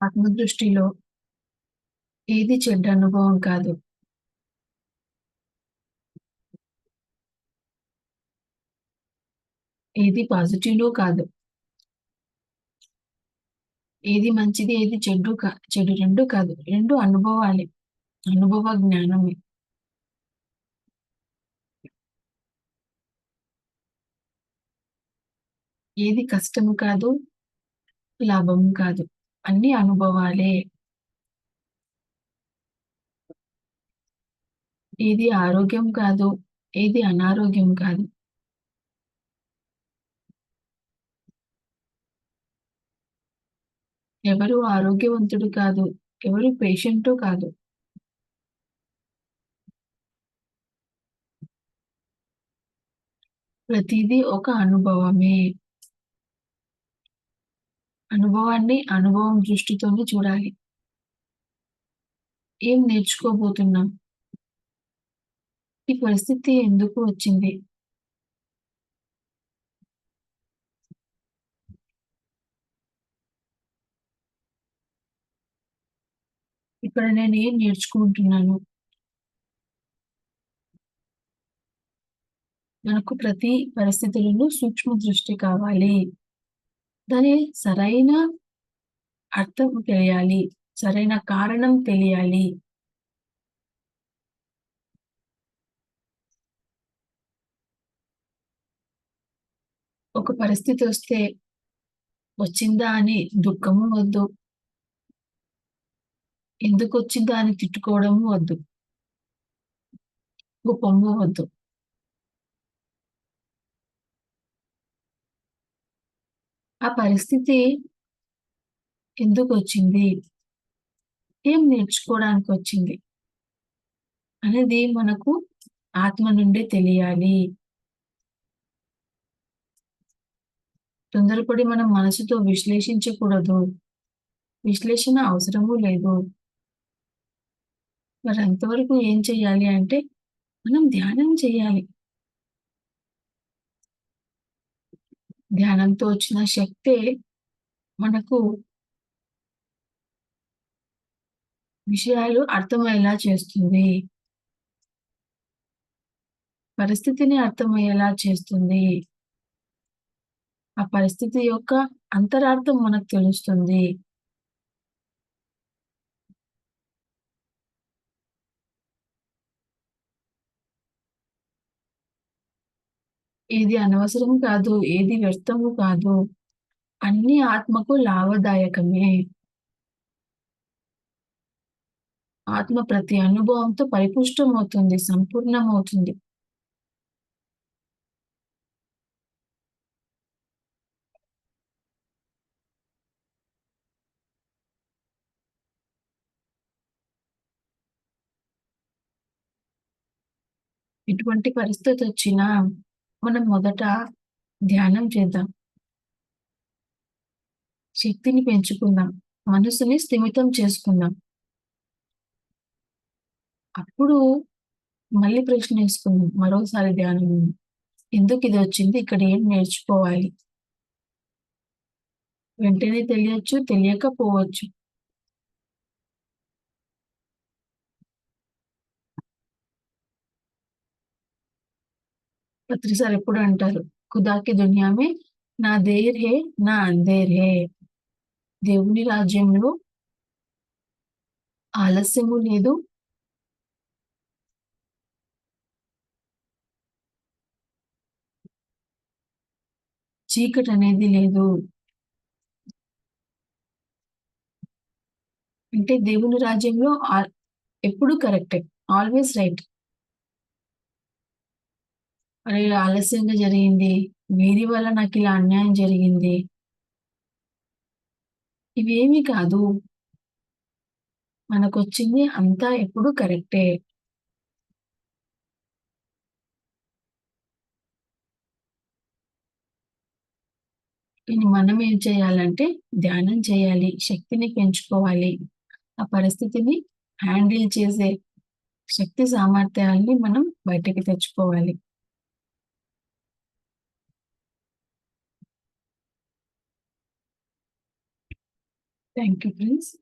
ఆత్మదృష్టిలో ఏది చెడ్డ అనుభవం కాదు ఏది పాజిటివ్‌లో కాదు. ఏది మంచిది, ఏది చెడ్డు కా చెడు రెండు కాదు. రెండు అనుభవాలే. అనుభవ జ్ఞానమే. ఏది కష్టము కాదు, లాభము కాదు. అన్ని అనుభవాలే. ఏది ఆరోగ్యం కాదు, ఏది అనారోగ్యం కాదు. ఎవరు ఆరోగ్యవంతుడు కాదు. ఎవరు పేషెంటు కాదు. ప్రతిదీ ఒక అనుభవమే. అనుభవాన్ని అనుభవం దృష్టితోనే చూడాలి. ఏం నేర్చుకోబోతున్నాం? ఈ పరిస్థితి ఎందుకు వచ్చింది? ఇక్కడ నేను ఏం నేర్చుకుంటున్నాను? మనకు ప్రతి పరిస్థితులను సూక్ష్మ దృష్టి కావాలి. దాని సరైన అర్థం తెలియాలి. సరైన కారణం తెలియాలి. ఒక పరిస్థితి వస్తే వచ్చిందా అని దుఃఖము వద్దు. ఎందుకు వచ్చిందా అని తిట్టుకోవడము వద్దు. కోపము వద్దు. ఆ పరిస్థితి ఎందుకు వచ్చింది ఏం నేర్చుకోవడానికి వచ్చింది అనేది మనకు ఆత్మ నుండే తెలియాలి. తొందరపడి మనం మనసుతో విశ్లేషించకూడదు. విశ్లేషణ అవసరము లేదు. మరి అంతవరకు ఏం చేయాలి అంటే, మనం ధ్యానం చేయాలి. ధ్యానంతో వచ్చిన శక్తే మనకు విషయాలు అర్థమయ్యేలా చేస్తుంది. పరిస్థితిని అర్థమయ్యేలా చేస్తుంది. ఆ పరిస్థితి యొక్క అంతరార్థం మనకు తెలుస్తుంది. ఏది అనవసరం కాదు. ఏది వ్యర్థము కాదు. అన్ని ఆత్మకు లాభదాయకమే. ఆత్మ ప్రతి అనుభవంతో పరిపుష్టమవుతుంది. సంపూర్ణమవుతుంది. ఎటువంటి పరిస్థితి వచ్చినా మనం మొదట ధ్యానం చేద్దాం. శక్తిని పెంచుకుందాం. మనసుని స్థిమితం చేసుకుందాం. అప్పుడు మళ్ళీ ప్రశ్నేసుకుందాం. మరోసారి ధ్యానం ఎందుకు ఇది వచ్చింది ఇక్కడ ఏం నేర్చుకోవాలి? వెంటనే తెలియచ్చు తెలియకపోవచ్చు. పత్రి సార్ ఎప్పుడు అంటారు. ఖుదాకి దునియామే నా దేర్ హే, నా అందేర్ హే. దేవుని రాజ్యంలో ఆలస్యము లేదు. చీకటి అనేది లేదు. అంటే దేవుని రాజ్యంలో ఎప్పుడు కరెక్టే. Always right. అరే! ఆలస్యంగా జరిగింది. వీరి వల్ల నాకు ఇలా అన్యాయం జరిగింది. ఇవేమీ కాదు. మనకొచ్చింది అంతా ఎప్పుడు కరెక్టే. మనం ఏం చేయాలంటే ధ్యానం చేయాలి. శక్తిని పెంచుకోవాలి. ఆ పరిస్థితిని హ్యాండిల్ చేసే శక్తి సామర్థ్యాల్ని మనం బయటకి తెచ్చుకోవాలి. Thank you, Prince.